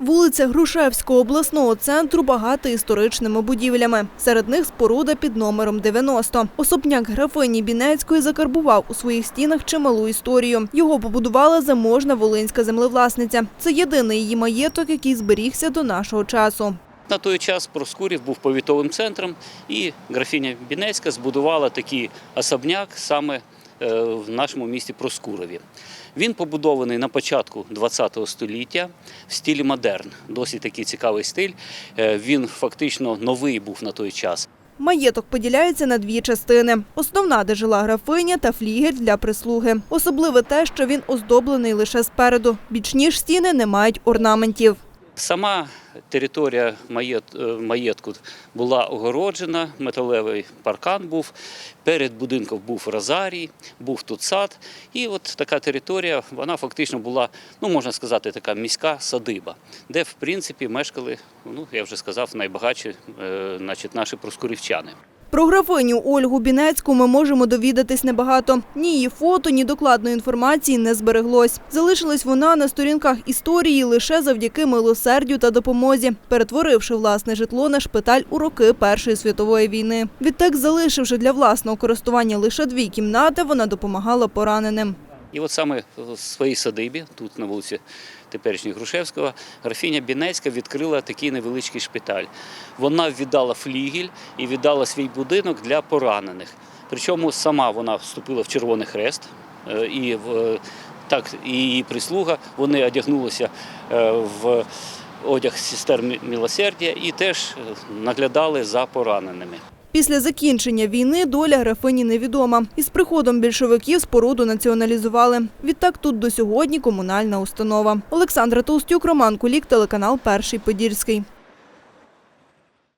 Вулиця Грушевського обласного центру багата історичними будівлями. Серед них споруда під номером 90. Особняк графині Бінецької закарбував у своїх стінах чималу історію. Його побудувала заможна волинська землевласниця. Це єдиний її маєток, який зберігся до нашого часу. На той час Проскурів був повітовим центром, і графіня Бінецька збудувала такий особняк саме в нашому місті Проскурові. Він побудований на початку ХХ століття в стилі модерн. Досить такий цікавий стиль. Е, Він фактично новий був на той час. Маєток поділяється на дві частини: основна, де жила графиня, та флігель для прислуги. Особливе те, що він оздоблений лише спереду. Бічні ж стіни не мають орнаментів. Сама територія е, маєтку була огороджена, металевий паркан був. Перед будинком був розарій, був тут сад. І от така територія, вона фактично була, ну можна сказати, така міська садиба, де в принципі мешкали, ну я вже сказав, найбагатші е, значить, наші проскурівчани. Про графиню Ольгу Бінецьку ми можемо довідатись небагато. Ні її фото, ні докладної інформації не збереглось. Залишилась вона на сторінках історії лише завдяки милосердю та допомозі, перетворивши власне житло на шпиталь у роки Першої світової війни. Відтак, залишивши для власного користування лише дві кімнати, вона допомагала пораненим. І от саме в своїй садибі, тут на вулиці теперішній Грушевського, графіня Бінецька відкрила такий невеличкий шпиталь. Вона віддала флігель і віддала свій будинок для поранених. Причому сама вона вступила в Червоний Хрест е, і так і її прислуга. Вони одягнулися е, в одяг сестер милосердя і теж е, наглядали за пораненими. Після закінчення війни доля графині невідома. Із приходом більшовиків споруду націоналізували. Відтак тут до сьогодні комунальна установа. Олександра Толстюк, Роман Кулік, телеканал Перший Подільський.